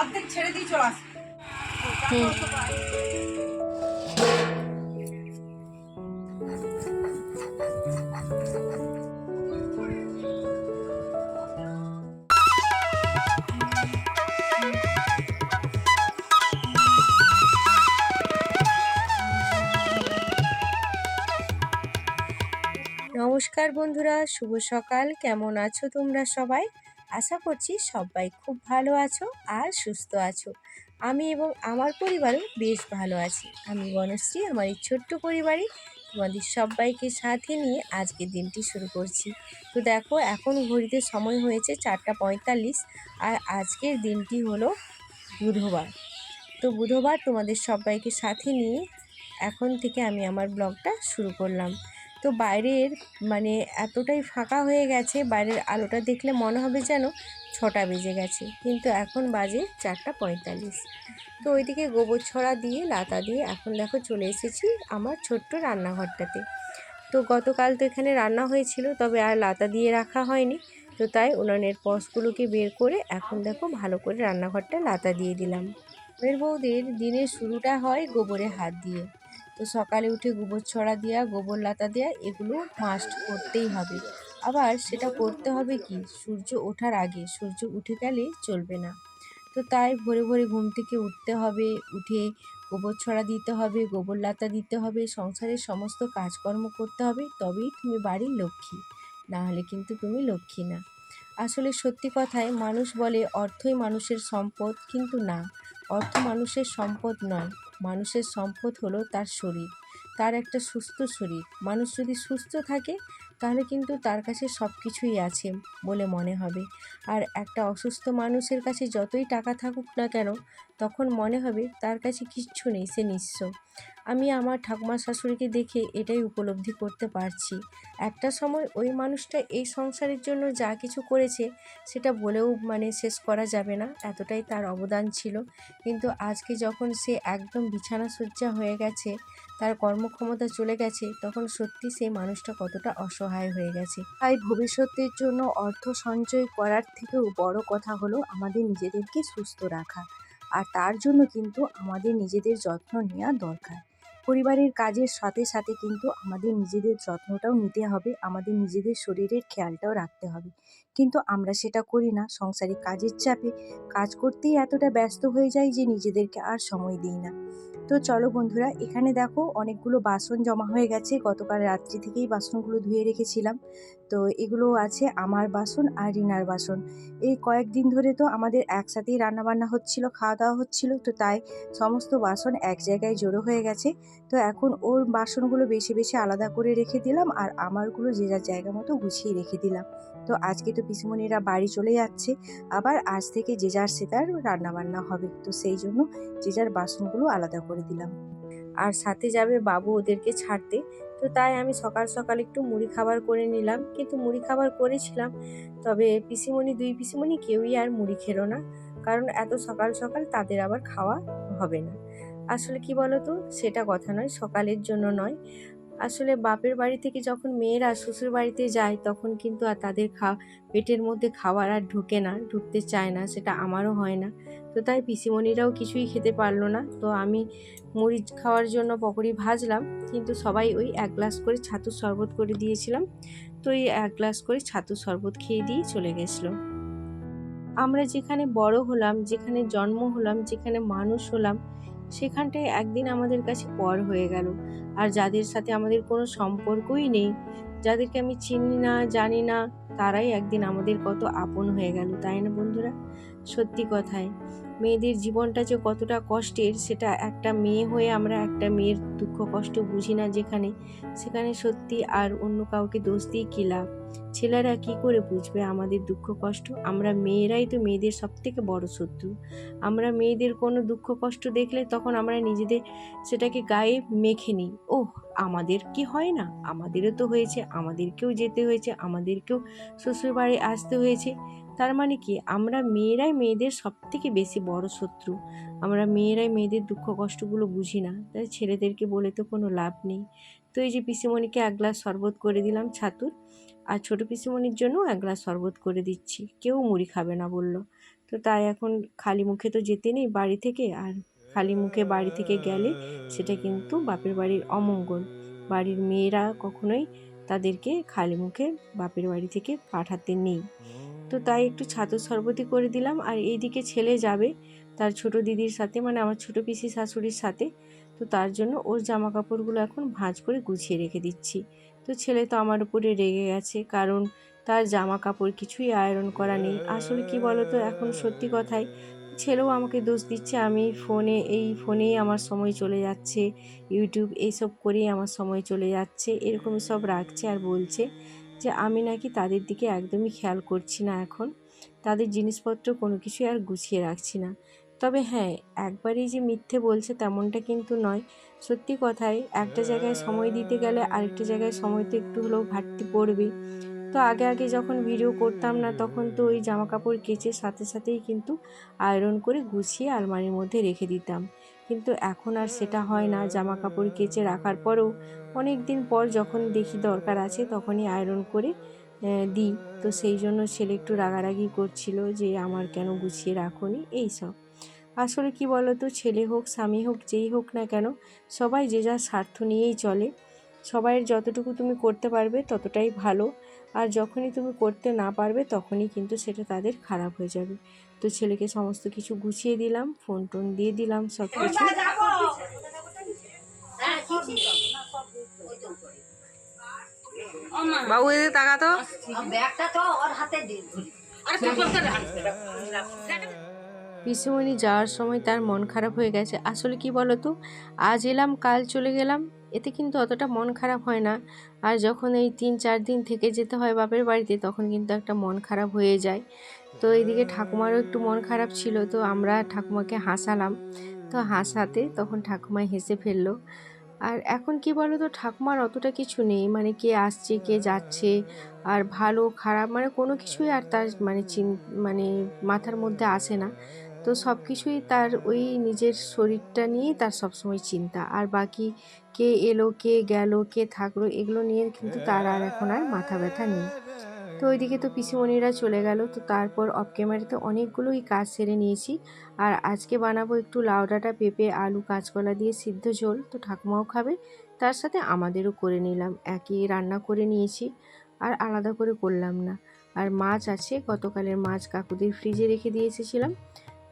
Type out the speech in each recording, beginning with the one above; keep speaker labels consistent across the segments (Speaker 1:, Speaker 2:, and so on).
Speaker 1: অর্ধেক ছেড়ে দিয়ে চলে আসবে
Speaker 2: নমস্কার বন্ধুরা, শুভ সকাল। কেমন আছো তোমরা সবাই? আশা করছি সবাই খুব ভালো আছো আর সুস্থ আছো। আমি এবং আমার পরিবারও বেশ ভালো আছি। আমি বনশ্রী, আমার এই ছোট্ট পরিবারে তোমাদের সবাইকে সাথে নিয়ে আজকের দিনটি শুরু করছি। তো দেখো, এখন ঘড়িতে সময় হয়েছে চারটা পঁয়তাল্লিশ আর আজকের দিনটি হলো বুধবার। তো বুধবার তোমাদের সবাইকে সাথে নিয়ে এখন থেকে আমি আমার ব্লগটা শুরু করলাম। তো বাইরের মানে এতটাই ফাঁকা হয়ে গেছে, বাইরের আলোটা দেখলে মনে হবে যেন ছটা বেজে গেছে। কিন্তু এখন বাজে চারটা পঁয়তাল্লিশ। তো ওইদিকে গোবর ছড়া দিয়ে, লাতা দিয়ে এখন দেখো চলে এসেছি আমার ছোট্ট রান্নাঘরটাতে। তো গতকাল তো এখানে রান্না হয়েছিল, তবে আর লাতা দিয়ে রাখা হয়নি। তো তাই উনানের পশগুলোকে বের করে এখন দেখো ভালো করে রান্নাঘরটা লাতা দিয়ে দিলাম। মেয়ের বৌদির দিনের শুরুটা হয় গোবরে হাত দিয়ে। তো সকালে উঠে গোবর ছড়া দেওয়া গোবর লাতা দেওয়া এগুলো মাস্ট করতেই হবে। আবার সেটা করতে হবে কি? সূর্য ওঠার আগে। সূর্য উঠে গেলে চলবে না। তো তাই ভোরে ভোরে ঘুম থেকে উঠতে হবে, উঠে গোবর ছড়া দিতে হবে, গোবর লাতা দিতে হবে, সংসারের সমস্ত কাজকর্ম করতে হবে, তবেই তুমি বাড়ির লক্ষ্মী। না হলে কিন্তু তুমি লক্ষ্মী না। আসলে সত্যি কথায় মানুষ বলে, অর্থই মানুষের সম্পদ, কিন্তু না। অর্থ মানুষের সম্পদ নয়। মানুষের সম্পদ হলো তার শরীর, তার একটা সুস্থ শরীর। মানুষ যদি সুস্থ থাকে, তাহলে কিন্তু তার কাছে সব কিছুই আছে বলে মনে হবে। আর একটা অসুস্থ মানুষের কাছে যতই টাকা থাকুক না কেন, তখন মনে হবে তার কাছে কিচ্ছু নেই, সে নিঃস্ব। আমি আমার ঠাকুমা শাশুড়িকে দেখে এটাই উপলব্ধি করতে পারছি। একটা সময় ওই মানুষটা এই সংসারের জন্য যা কিছু করেছে, সেটা বলেও মানে শেষ করা যাবে না। এতটাই তার অবদান ছিল। কিন্তু আজকে যখন সে একদম বিছানা সজ্জা হয়ে গেছে, তার কর্মক্ষমতা চলে গেছে, তখন সত্যি সেই মানুষটা কতটা অসহায় হয়ে গেছে। তাই ভবিষ্যতের জন্য অর্থ সঞ্চয় করার থেকেও বড় কথা হলো আমাদের নিজেদেরকে সুস্থ রাখা। আর তার জন্য কিন্তু আমাদের নিজেদের যত্ন নেওয়া দরকার। পরিবারের কাজের সাথে সাথে কিন্তু আমাদের নিজেদের যত্নটাও নিতে হবে, আমাদের নিজেদের শরীরের খেয়ালটাও রাখতে হবে। কিন্তু আমরা সেটা করি না, সংসারে কাজের চাপে কাজ করতেই এতটা ব্যস্ত হয়ে যাই যে নিজেদেরকে আর সময় দিই না। তো চলো বন্ধুরা, এখানে দেখো অনেকগুলো বাসন জমা হয়ে গেছে। গতকাল রাত্রি থেকেই বাসনগুলো ধুয়ে রেখেছিলাম। তো এগুলো আছে আমার বাসন আর রিনার বাসন। এই কয়েকদিন ধরে তো আমাদের একসাথেই রান্নাবান্না হচ্ছিল খাওয়া দাওয়া হচ্ছিল, তো তাই সমস্ত বাসন এক জায়গায় জড়ো হয়ে গেছে। তো এখন ওর বাসনগুলো বেশি বেশি আলাদা করে রেখে দিলাম আর আমারগুলো যে যার জায়গা মতো গুছিয়ে রেখে দিলাম। তো আজকে তো পিসুমণিরা বাড়ি চলে যাচ্ছে। আবার আজ থেকে যে যার সে তার রান্নাবান্না হবে। তো সেই জন্য যে যার বাসনগুলো আলাদা করে দিলাম। আর সাথে যাবে বাবু ওদেরকে ছাড়তে। তো তাই আমি সকাল সকাল একটু মুড়ি খাবার করে নিলাম। কিন্তু মুড়ি খাবার করেছিলাম। তবে পিসিমণি, দুই পিসিমণি কেউই আর মুড়ি খেলো না। কারণ এত সকাল সকাল তাদের আবার খাওয়া হবে না। আসলে কি বলতো? সেটা কথা নয়, সকালের জন্য নয়। আসলে বাপের বাড়ি থেকে যখন মেয়েরা শ্বশুর বাড়িতে যায়, তখন কিন্তু আর তাদের খা, পেটের মধ্যে খাবার আর ঢোকে না, ঢুকতে চায় না, সেটা আমারও হয় না। তো তাই পিসিমণিরাও কিছুই খেতে পারল না। তো আমি মুড়ি খাওয়ার জন্য পকোড়ি ভাজলাম, কিন্তু সবাই ওই এক গ্লাস করে ছাতুর শরবত করে দিয়েছিলাম। তো এই এক গ্লাস করে ছাতুর শরবত খেয়ে দিয়ে চলে গেছিল। আমরা যেখানে বড় হলাম, যেখানে জন্ম হলাম, যেখানে মানুষ হলাম সেখানটায় একদিন আমাদের কাছে পর হয়ে গেল। আর যাদের সাথে আমাদের কোনো সম্পর্কই নেই, যাদেরকে আমি চিনি না, জানি না, তারাই একদিন আমাদের কত আপন হয়ে গেল, তাই না বন্ধুরা? সত্যি কথায়। মেয়েদের জীবনটা যে কতটা কষ্টের, সেটা একটা মেয়ে হয়ে আমরা একটা মেয়ের দুঃখ কষ্ট বুঝি না যেখানে। সেখানে সত্যি আর অন্য কাউকে দোষ দিয়ে কী লাভ? ছেলেরা কি করে বুঝবে আমাদের দুঃখ কষ্ট? আমরা মেয়েরাই তো মেয়েদের সব থেকে বড় শত্রু। আমরা মেয়েদের কোনো দুঃখ কষ্ট দেখলে তখন আমরা নিজেদের সেটাকে গায়ে মেখে নিই। ওহ, আমাদের কি হয় না? আমাদেরও তো হয়েছে, আমাদেরকেও যেতে হয়েছে, আমাদেরকেও শ্বশুরবাড়ি আসতে হয়েছে। তার মানে কি? আমরা মেয়েরাই মেয়েদের সব থেকে বেশি বড় শত্রু। আমরা মেয়েরাই মেয়েদের দুঃখ কষ্টগুলো বুঝি না। তাই ছেলেদেরকে বলে তো কোনো লাভ নেই। তো এই যে পিসিমণিকে এক গ্লাস শরবত করে দিলাম ছাতুর, আর ছোটো পিসিমণির জন্য এক গ্লাস শরবত করে দিচ্ছি। কেউ মুড়ি খাবে না বলল। তো তাই এখন খালি মুখে তো যেতে নেই বাড়ি থেকে, আর খালি মুখে বাড়ি থেকে গেলে সেটা কিন্তু বাপের বাড়ির অমঙ্গল। বাড়ির মেয়েরা কখনোই তাদেরকে খালি মুখে বাপের বাড়ি থেকে পাঠাতে নেই। তো তাই একটু ছাতু শরবতি করে দিলাম। আর এইদিকে ছেলে যাবে তার ছোট দিদির সাথে মানে আমার ছোট পিসি শাশুড়ির সাথে। তো তার জন্য ওর জামা কাপড়গুলো এখন ভাঁজ করে গুছিয়ে রেখে দিচ্ছি। তো ছেলে তো আমার উপরে রেগে গেছে, কারণ তার জামা কাপড় কিছুই আয়রন করা নেই। আসলে কি বলতো, এখন সত্যি কথাই ছেলেও আমাকে দোষ দিচ্ছে। আমি ফোনে, এই ফোনেই আমার সময় চলে যাচ্ছে, ইউটিউব এইসব করেই আমার সময় চলে যাচ্ছে, এরকম সব রাখছে আর বলছে। যে আমি নাকি তাদের দিকে একদমই খেয়াল করছি না এখন। তাদের জিনিসপত্র কোনো কিছুই আর গুছিয়ে রাখছি না। তবে হ্যাঁ একবারই যে মিথ্যে বলছে তেমনটা কিন্তু নয়। সত্যি কথায় একটা জায়গায় সময় দিতে গেলে আরেকটা জায়গায় সময় তো একটু হলেও ঘাটতি পড়বে তো আগে আগে যখন ভিডিও করতাম না, তখন তো ওই জামা কাপড় কেচে সাথে সাথেই কিন্তু আয়রন করে গুছিয়ে আলমারির মধ্যে রেখে দিতাম। কিন্তু এখন আর সেটা হয় না। জামা কাপড় কেচে রাখার পরেও অনেক দিন পর যখন দেখি দরকার আছে, তখনই আয়রন করে দিই। তো সেই জন্য ছেলে একটু রাগারাগি করছিল যে, আমার কেন গুছিয়ে রাখোনি? এই সব। আসলে কি বলো তো ছেলে হোক, স্বামী হোক, যেই হোক না কেন, সবাই যে যার স্বার্থ নিয়েই চলে। সবাইয়ের যতটুকু তুমি করতে পারবে ততটাই ভালো। আর যখনই তুমি করতে না পারবে তখনই কিন্তু সেটা তাদের খারাপ হয়ে যাবে। তো ছেলেকে সমস্ত কিছু গুছিয়ে দিলাম ফোন টোন দিয়ে দিলাম সব কিছু
Speaker 3: বাবু এদিকে তাকাতো।
Speaker 1: ব্যাগটা তো ওর হাতে দিয়ে ধরি
Speaker 2: পিসুমণি যাওয়ার সময় তার মন খারাপ হয়ে গেছে। আসলে কি বলো তো আজ এলাম, কাল চলে গেলাম। এতে কিন্তু অতটা মন খারাপ হয় না। আর যখন এই তিন, চার দিন থেকে যেতে হয় বাপের বাড়িতে, তখন কিন্তু একটা মন খারাপ হয়ে যায়। তো এইদিকে ঠাকুমারও একটু মন খারাপ ছিল। তো আমরা ঠাকুমাকে হাসালাম। তো হাসাতে তখন ঠাকুমা হেসে ফেলল। আর এখন কি বলো তো ঠাকুমার অতটা কিছু নেই। মানে কে আসছে, কে যাচ্ছে, আর ভালো, খারাপ মানে কোনো কিছুই আর তার মানে চিন মানে মাথার মধ্যে আসে না। তো সব কিছুই তার ওই নিজের শরীরটা নিয়েই তার সবসময় চিন্তা। আর বাকি কে এলো, কে গেল, কে থাকল, এগুলো নিয়ে কিন্তু তার আর এখন আর মাথা ব্যথা নেই। তো ওইদিকে তো পিসিমণিরা চলে গেল। তো তারপর অফ ক্যামেরাতে অনেকগুলোই কাজ সেরে নিয়েছি। আর আজকে বানাবো একটু লাউ ডাঁটা, পেঁপে, আলু, কাঁচকলা দিয়ে সিদ্ধ ঝোল। তো ঠাকুমাও খাবে, তার সাথে আমাদেরও করে নিলাম। একই রান্না করে নিয়েছি, আর আলাদা করে করলাম না। আর মাছ আছে, গতকালের মাছ কাকুদের ফ্রিজে রেখে দিয়ে এসেছিলাম।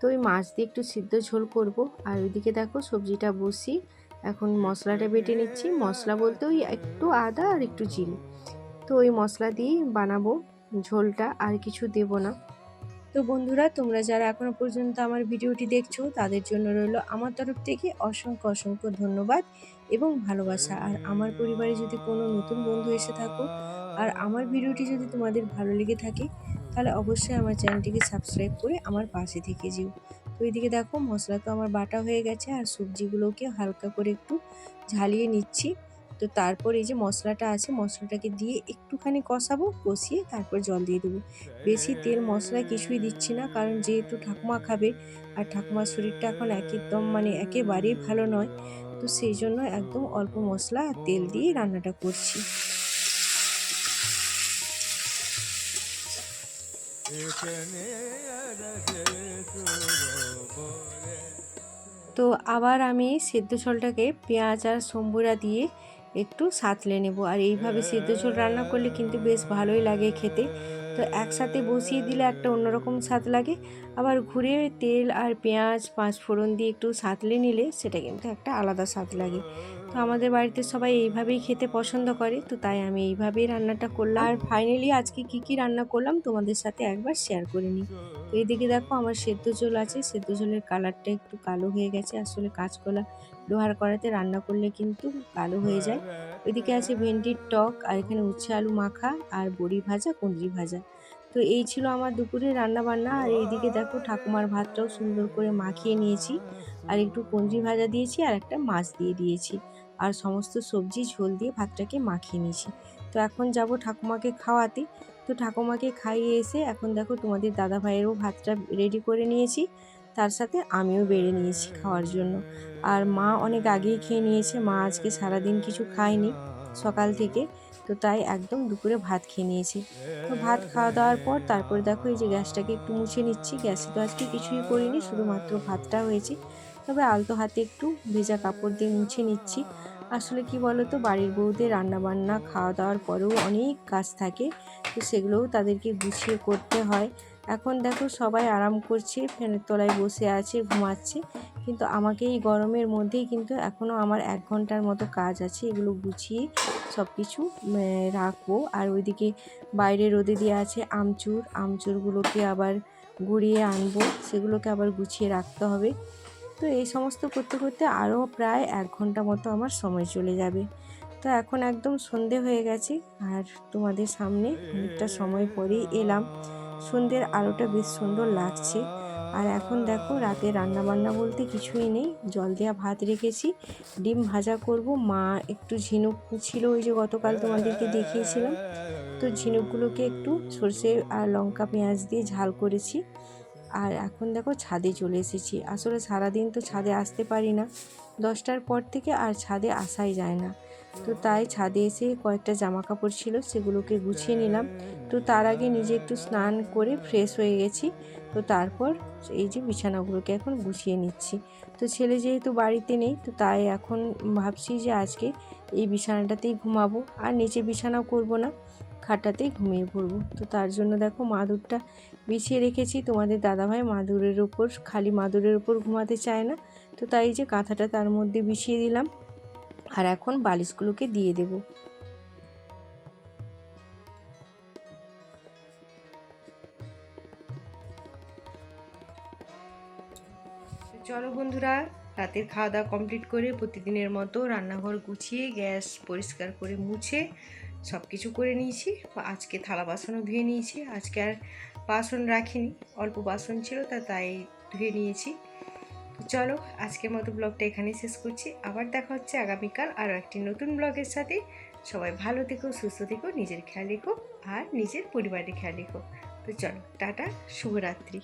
Speaker 2: তো ওই মাছ দিয়ে একটু সিদ্ধ ঝোল করব। আর ওইদিকে দেখো সবজিটা বসি। এখন মশলাটা বেটে নিচ্ছি। মশলা বলতে ওই একটু আদা আর একটু জিরে। তো ওই মশলা দিয়েই বানাবো ঝোলটা, আর কিছু দেব না। তো বন্ধুরা, তোমরা যারা এখনও পর্যন্ত আমার ভিডিওটি দেখছ, তাদের জন্য রইল আমার তরফ থেকে অসংখ্য অসংখ্য ধন্যবাদ এবং ভালোবাসা। আর আমার পরিবারে যদি কোনো নতুন বন্ধু এসে থাকো, আর আমার ভিডিওটি যদি তোমাদের ভালো লেগে থাকে তাহলে অবশ্যই আমার চ্যানেলটিকে সাবস্ক্রাইব করে আমার পাশে থেকে যেও। তো এইদিকে দেখো, মশলা তো আমার বাটা হয়ে গেছে আর সবজিগুলোকে হালকা করে একটু ঝালিয়ে নিচ্ছি। তো তারপর এই যে মশলাটা আছে, মশলাটাকে দিয়ে একটুখানি কষাবো, কষিয়ে তারপর জল দিয়ে দেবো। বেশি তেল মশলা কিছুই দিচ্ছি না, কারণ যেহেতু ঠাকুমা খাবে আর ঠাকুমার শরীরটা এখন একদম মানে একেবারেই ভালো নয়, তো সেই জন্য একদম অল্প মশলা আর তেল দিয়ে রান্নাটা করছি। তো আবার আমি সেদ্ধ ঝোলটাকে পেঁয়াজ আর সম্বুরা দিয়ে একটু সাঁতলে নেব। আর এইভাবে সেদ্ধ ঝোল রান্না করলে কিন্তু বেশ ভালোই লাগে খেতে। তো একসাথে বসিয়ে দিলে একটা অন্যরকম স্বাদ লাগে। আবার ঘুরে তেল আর পেঁয়াজ, পাঁচফোড়ন দিয়ে একটু সাঁতলে নিলে সেটা কিন্তু একটা আলাদা স্বাদ লাগে। তো আমাদের বাড়িতে সবাই এইভাবেই খেতে পছন্দ করে, তো তাই আমি এইভাবেই রান্নাটা করলাম। আর ফাইনালি আজকে কি কি রান্না করলাম তোমাদের সাথে একবার শেয়ার করে নিই। তো এইদিকে দেখো আমার সেদ্ধ ঝোল আছে, সেদ্ধ ঝোলের কালারটা একটু কালো হয়ে গেছে, আসলে কাঁচকলা লোহার কড়াতে রান্না করলে কিন্তু কালো হয়ে যায়। ওইদিকে আছে ভেন্ডির টক, আর এখানে উচ্ছে আলু মাখা, আর বড়ি ভাজা, কুঁদরি ভাজা। তো এই ছিল আমার দুপুরে রান্না বান্না আর এইদিকে দেখো ঠাকুমার ভাতটাও সুন্দর করে মাখিয়ে নিয়েছি। আর একটু কুঁদরি ভাজা দিয়েছি আর একটা মাছ দিয়ে দিয়েছি। আর সমস্ত সবজি ঝোল দিয়ে ভাতটাকে মাখিয়ে নিয়েছি। তো এখন যাব ঠাকুমাকে খাওয়াতে। তো ঠাকুমাকে খাইয়ে এসে এখন দেখো তোমাদের দাদা ভাইয়েরও ভাতটা রেডি করে নিয়েছি। তার সাথে আমিও বেড়ে নিয়েছি খাওয়ার জন্য। আর মা অনেক আগেই খেয়ে নিয়েছে। মা আজকে সারাদিন কিছু খায়নি সকাল থেকে। তো তাই একদম দুপুরে ভাত খেয়ে নিয়েছি। তো ভাত খাওয়া দাওয়ার পর তারপরে দেখো এই যে গ্যাসটাকে একটু মুছে নিচ্ছি। গ্যাসে তো আজকে কিছুই করিনি, শুধুমাত্র ভাতটা হয়েছে। তবে আলতো হাতে একটু ভেজা কাপড় দিয়ে মুছে নিচ্ছি। আসলে কি বলো তো বাড়ির বউদের রান্নাবান্না খাওয়া দাওয়ার পরেও অনেক কাজ থাকে, তো সেগুলোও তাদেরকে গুছিয়ে করতে হয়। এখন দেখো সবাই আরাম করছে, ফ্যানের তলায় বসে আছে, ঘুমাচ্ছে, কিন্তু আমাকে এই গরমের মধ্যেই কিন্তু এখনও আমার এক ঘণ্টার মতো কাজ আছে, এগুলো গুছিয়ে সব কিছু রাখব। আর ওইদিকে বাইরে রোদে দেওয়া আছে আমচুর, আমচুরগুলোকে আবার গুঁড়িয়ে আনব, সেগুলোকে আবার গুছিয়ে রাখতে হবে। তো এই সমস্ত করতে করতে আরও প্রায় এক ঘণ্টা মতো আমার সময় চলে যাবে। তো এখন একদম সন্ধে হয়ে গেছে আর তোমাদের সামনে অনেকটা সময় পরেই এলাম। সন্ধ্যের আলোটা বেশ সুন্দর লাগছে। আর এখন দেখো রাতে রান্না বান্না বলতে কিছুই নেই। জল দেওয়া ভাত রেখেছি, ডিম ভাজা করব। মা একটু ঝিনুক ছিল ওই যে গতকাল তোমাদেরকে দেখিয়েছিলাম। তো ঝিনুকগুলোকে একটু সর্ষে আর লঙ্কা পেঁয়াজ দিয়ে ঝাল করেছি। আর এখন দেখো ছাদে চলে এসেছি। আসলে সারাদিন তো ছাদে আসতে পারি না। দশটার পর থেকে আর ছাদে আসাই যায় না। তো তাই ছাদে এসে কয়েকটা জামা কাপড় ছিল, সেগুলোকে গুছিয়ে নিলাম। তো তার আগে নিজে একটু স্নান করে ফ্রেশ হয়ে গেছি। তো তারপর এই যে বিছানাগুলোকে এখন গুছিয়ে নিচ্ছি। তো ছেলে যেহেতু বাড়িতে নেই, তো তাই এখন ভাবছি যে আজকে এই বিছানাটাতেই ঘুমাবো। আর নিচে বিছানাও করব না। খাটাতেই ঘুমিয়ে পড়ব। তো তার জন্য দেখো মাদুরটা বিছিয়ে রেখেছি। তোমাদের দাদাভাই মাদুরের ওপর, খালি মাদুরের ওপর ঘুমাতে চায় না। তো তাই যে কাঁথাটা তার মধ্যে বিছিয়ে দিলাম। আর এখন বালিশগুলোকে দিয়ে দেব। চলো বন্ধুরা, রাতের খাওয়া দাওয়া কমপ্লিট করে প্রতিদিনের মতো রান্নাঘর গুছিয়ে গ্যাস পরিষ্কার করে মুছে সব কিছু করে নিয়েছি আজকে থালা বাসনও ধুয়ে নিয়েছি, আজকে আর বাসন রাখিনি, অল্প বাসন ছিল তা তাই ধুয়ে নিয়েছি। চলো, আজকের মতো ব্লগটা এখানেই শেষ করছি, আবার দেখা হচ্ছে আগামীকাল আরও একটি নতুন ব্লগের সাথে। সবাই ভালো থেকো, সুস্থ থেকো, নিজের খেয়াল রেখো আর নিজের পরিবারের খেয়াল রেখো। তো চলো, টাটা, শুভরাত্রি।